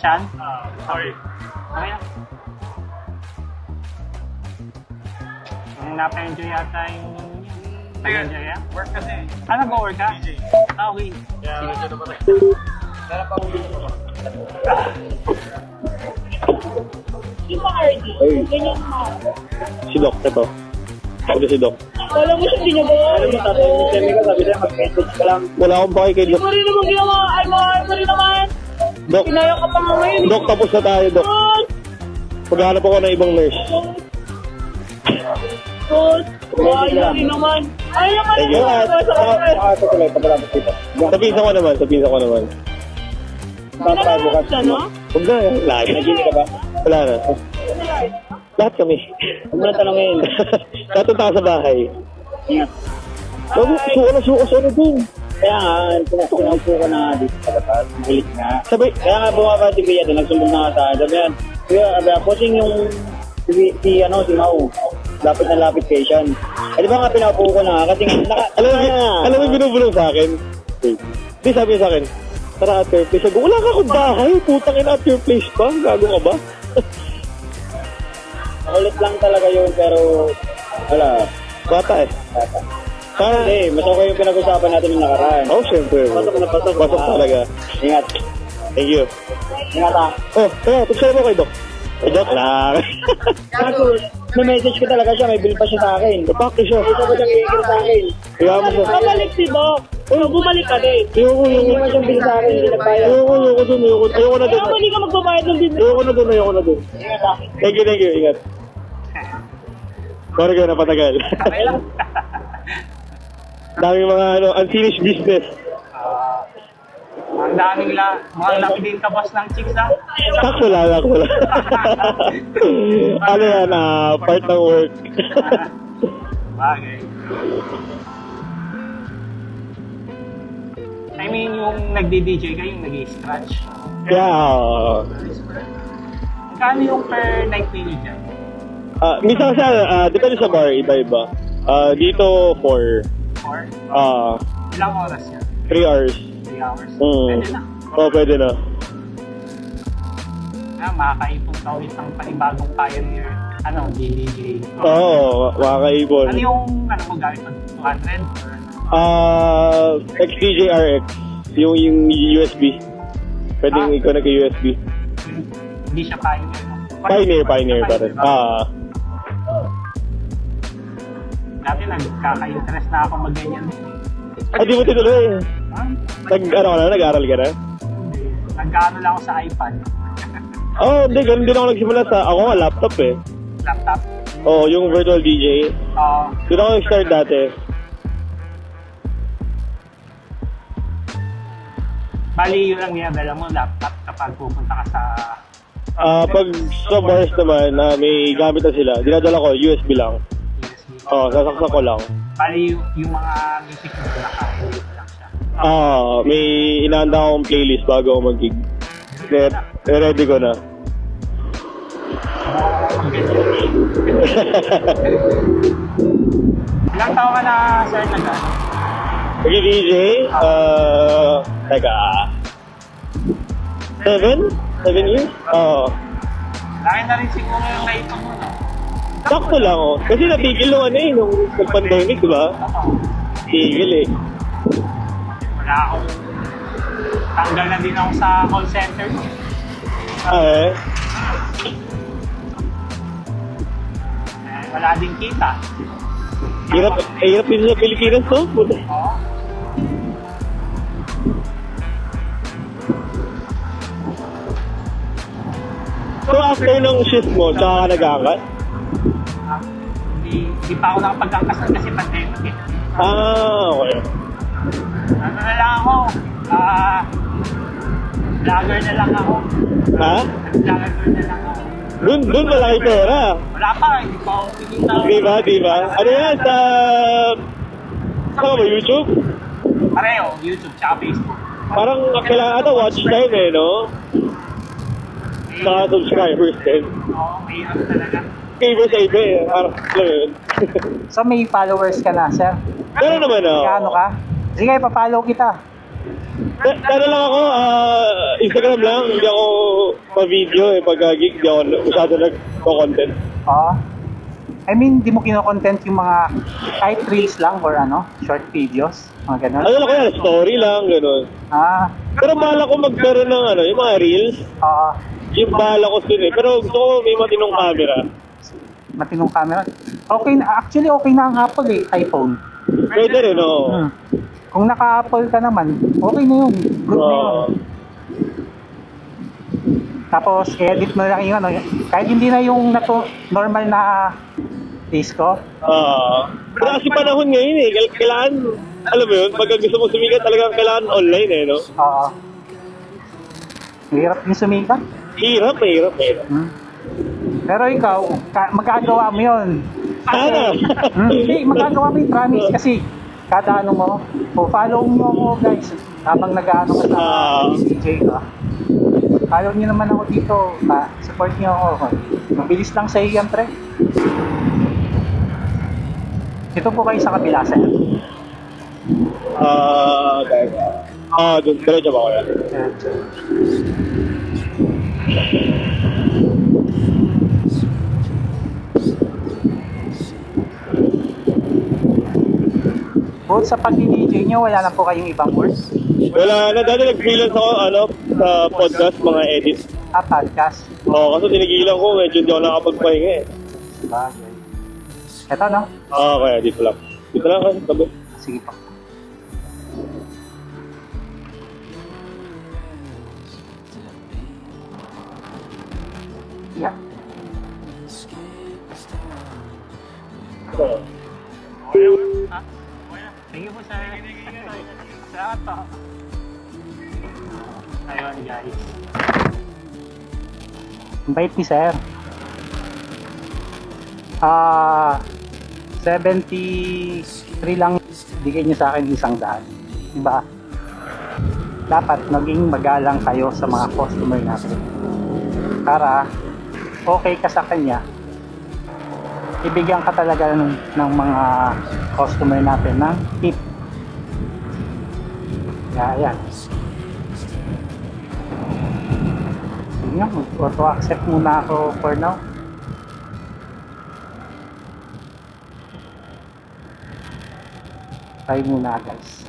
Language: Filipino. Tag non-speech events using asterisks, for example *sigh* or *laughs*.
Sean? Ah, sorry. Okay na. Ang napa-enjoy yata yung... Nag-enjoy ya? Work kasi. Ah, nag-work ka? DJ. Ah, okay. Kaya medyo na pala. Sarap ako dito. RD, Ay. ganyan mo. Si Doc, ito. Ako si Doc. Wala mo siyang ginagawa. Ano mo, semi ka, sabi na, mag-message ka lang. Wala akong pake kay Hindi Doc. mo rin naman ginawa. Ay, mga mo rin naman. Doc, Pinaya ka pa nga ngayon. Doc, tapos na tayo, Doc. Boss! Maghanap ako ng ibang nurse. Boss! Ayaw rin naman. Ay, naman Thank you. naman. Sa kapatid. Sa pinsa ko naman, sa pinsa ko naman. Bukas. Ano? Huwag na, lahat. Nag-gym ka ba? Wala na. Lahat kami. Huwag mo na tanongin. *laughs* Tatunta ka sa bahay. Ingat. Huwag mo, suko na suko sa ano dun. Kaya nga, pinaupo ko na nga dito sa labas. Bulit nga. Sabay, Kaya nga bumaba si Kuya doon, nagsumbong na nga sa akin. Sabi yan, Kuya, sabi yan, posing yung si, si, ano, si Mau. Lapit na lapit kay Sean. Eh di ba nga pinaupo ko na nga, kasi nga, naka, alam mo, alam mo binubulong sa akin? Di sabi sa akin, tara at your place. Sabi wala ka akong bahay. Putang ina at your place pa. Gago ka ba? ulit lang talaga yun, pero wala. Bata eh. Bata. Ah, Hindi, mas okay yung pinag-usapan natin yung nakaraan. oh, syempre. Pasok na pasok. Pasok talaga. Ingat. Thank you. Ingat ah. Oh, kaya, tugsayan mo kay Doc. Eh, Doc lang. Kaso, may message ko talaga siya, may bill pa siya sa akin. Kapakti siya. Ito ba siyang iikil sa akin? Kaya mo siya. Babalik si Doc. Oh, bumalik ka din. Ayoko, Hindi ayoko. mo siyang bill sa akin, hindi nagbayad. Ayoko, ayoko dun, ayoko. Ayoko na dun. Kaya hindi ka magbabayad ng business. Ayoko na dun, ayoko na dun. Ingat ah. Thank you, thank you. Ingat. Sorry kayo, napatagal. Okay lang. Daming mga ano, unfinished business. Ah, ang daming la, mga laki din ka boss ng chicks ah. Sakto lang, sakto lang. *laughs* ano yan, ah, part ng work. *laughs* Bagay. I mean, yung nagdi-DJ ka, yung nag-scratch. yeah. Kano yung per night ninyo dyan? Ah, minsan kasi, ah, depende sa bar, iba-iba. Ah, dito, for Or ah, ilang oras yan? 3 hours. 3 hours? Hmm. Pwede na. Oh, pwede na. Ah, makakaipon ka ulit ng panibagong pioneer. Ano, DJ. Oo, makakaipon. Ano yung, ano mo gamit mo? 200? Or ano? Ah, XDJRX. Yung, yung USB. Pwedeng Ah. ikaw nag-USB. Hindi siya pioneer. no? Pioneer, pioneer pa rin. Ah, Dati nagkaka-interest na ako mag-ganyan. ah, di mo tinuloy. Ah, Nag, ano ka na, nag-aral ka na? Nagkaano lang ako sa iPad. Oh, hindi, ganun din ako nagsimula sa, ako nga laptop eh. Laptop. Oh, yung virtual DJ. Uh, Doon ako nag-start dati. bali, yun lang niyadala mo, laptop, kapag pupunta ka sa Ah, pag sa bars naman, na may gamit na sila, dinadala ko, USB lang. USB. Oh, sasaksak ko lang. Bali, yung, yung mga music mo naka-edit mo lang siya. Ah, may inaanda akong playlist bago ako mag-gig. Net, ready ko na. *laughs* Ilang taon ka na, sir, nag ano? Nag-DJ, ah, teka, seven? Seven years? Oo. Laki na rin siguro yung naipon mo, no? Sakto lang, oh. Kasi natigil nung ano eh, nung nag-pandemic, di ba? Tigil eh. Wala akong... Tanggal na din ako sa call center. Ah, eh. Eh, wala din kita. Hirap, eh, hirap din sa Pilipinas, no? Puta. Oo. So, after ng shift mo, tsaka ka nag-aangat? Ah, Hindi, hindi pa ako nakapag-angkasal kasi pandemic eh. Ah, okay. Ano na lang ako? Ah... vlogger na lang ako. Ha? Vlogger na lang ako. Doon, doon malaki pera. Wala pa, hindi pa ako kumita. Di ba, di ba? Ano yan, sa... Saan ba, YouTube? Pareho, YouTube tsaka Facebook. Parang kailangan ata watch time eh, no? Saka subscribers din. Oo, may ano talaga. Favor sa iba eh. Yun. So may followers ka na, sir? Pero naman, oh. Kano ka? Sige, papollow kita. Da- Dano lang ako, ah, Instagram lang, hindi ako pa-video eh, pag-gig, hindi ako masyado nag-content. Oo. I mean, di mo kinokontent yung mga kahit reels lang or ano, short videos, mga ganun. Ano lang ko yan, story lang, gano'n. Ah, Pero bala ko magkaroon ng ano, yung mga reels, oo. yung bala ko din eh. Pero gusto ko may matinong camera. Matinong camera. Okay na, actually okay na ang Apple eh, iPhone. Pwede rin, oo. Hmm. Kung naka-Apple ka naman, okay na yun. Good na yun. Oo. Tapos, edit mo lang yung ano, kahit hindi na yung nato, normal na disco, Ah. pero kasi panahon ngayon eh, kail- kailangan, alam mo yun, pag gusto mo sumikat talagang kailangan online eh, no? oo. Hirap yung sumikat. Hirap, hirap, hirap. Hmm. Pero ikaw, ka- magagawa mo yun. Sana! Hmm, Hindi, magagawa mo yung promise kasi kada ano mo, o follow mo ako guys habang nag-ano ka sa Ah. DJ ka. Follow niyo naman ako dito, pa, support niyo ako. Mabilis lang sa yan, pre. Ito po kayo sa kabila, sir. Ah, okay. Ah, dun, diretso ba ako yan? Bukod sa pag-DJ niyo, wala na po kayong ibang works? Wala na, dati nag-freelance ako, ano, sa podcast, mga edit. Ah, podcast. Oo, kaso tinigilan ko, medyo hindi ako nakapagpahinga eh. Bagay. Ito, no? Ah, kaya dito lang. Dito lang kasi, tabi. Sige po. Ayun guys. Ang bait ni sir. Ah, 73 lang bigay niyo sa akin isang daan. Diba? Dapat maging magalang kayo sa mga customer natin. Para okay ka sa kanya, ibigyan ka talaga ng, ng mga customer natin ng yan. Yun nga, mag-auto-accept muna ako for now. Try muna guys.